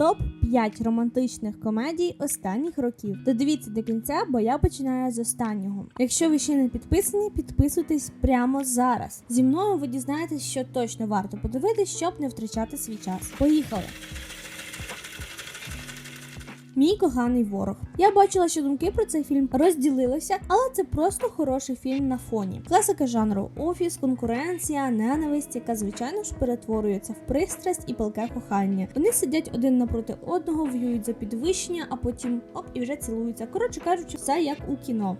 Топ 5 романтичних комедій останніх років. Додивіться до кінця, бо я починаю з останнього. Якщо ви ще не підписані, підписуйтесь прямо зараз. Зі мною ви дізнаєтесь, що точно варто подивитись, щоб не втрачати свій час. Поїхали! Мій коганий ворог. Я бачила, що думки про цей фільм розділилися, але це просто хороший фільм на фоні. Класика жанру офіс, конкуренція, ненависть, яка звичайно ж перетворюється в пристрасть і палке кохання. Вони сидять один напроти одного, в'юють за підвищення, а потім оп і вже цілуються. Коротше кажучи, все як у кіно.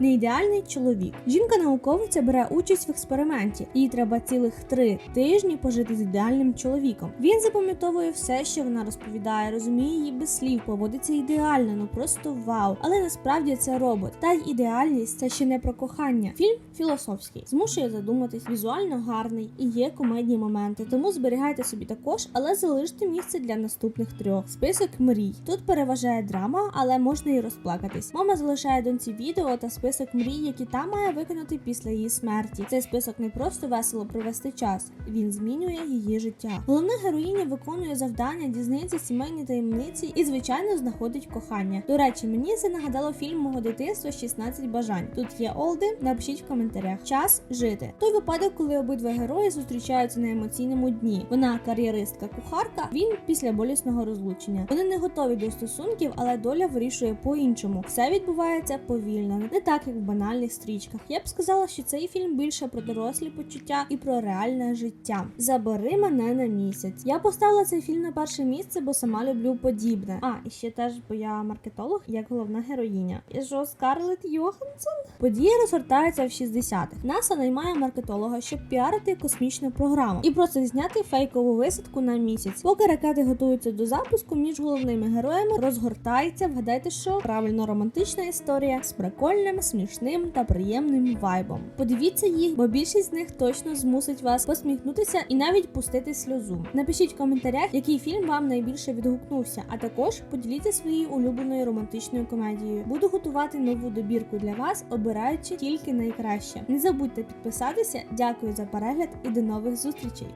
Неідеальний чоловік. Жінка-науковиця бере участь в експерименті. Їй треба цілих три тижні пожити з ідеальним чоловіком. Він запам'ятовує все, що вона розповідає, розуміє її без слів, поводиться ідеально, ну просто вау. Але насправді це робот. Та й ідеальність це ще не про кохання. Фільм філософський, змушує задуматись, візуально гарний і є комедні моменти. Тому зберігайте собі також, але залиште місце для наступних трьох. Список мрій. Тут переважає драма, але можна і розплакатись. Мама залишає доньці відео та список мрій, які та має виконати після її смерті. Цей список не просто весело провести час, він змінює її життя. Головна героїня виконує завдання, дізнається сімейні таємниці і, звичайно, знаходить кохання. До речі, мені це нагадало фільм мого дитинства 16 бажань. Тут є Олди. Напишіть в коментарях. Час жити. Той випадок, коли обидва герої зустрічаються на емоційному дні. Вона кар'єристка кухарка, він після болісного розлучення. Вони не готові до стосунків, але доля вирішує по-іншому. Все відбувається повільно, не так як в банальних стрічках. Я б сказала, що цей фільм більше про дорослі почуття і про реальне життя. Забери мене на місяць. Я поставила цей фільм на перше місце, бо сама люблю подібне. А і ще теж, бо я маркетолог, як головна героїня. І що Скарлетт Йоханссон? Події розгортаються в 60-х. НАСА наймає маркетолога, щоб піарити космічну програму і просить зняти фейкову висадку на місяць. Поки ракети готуються до запуску, між головними героями розгортається. Вгадайте, що правильно романтична історія з прикольним, смішним та приємним вайбом. Подивіться їх, бо більшість з них точно змусить вас посміхнутися і навіть пустити сльозу. Напишіть в коментарях, який фільм вам найбільше відгукнувся, а також поділіться своєю улюбленою романтичною комедією. Буду готувати нову добірку для вас, обираючи тільки найкраще. Не забудьте підписатися. Дякую за перегляд і до нових зустрічей!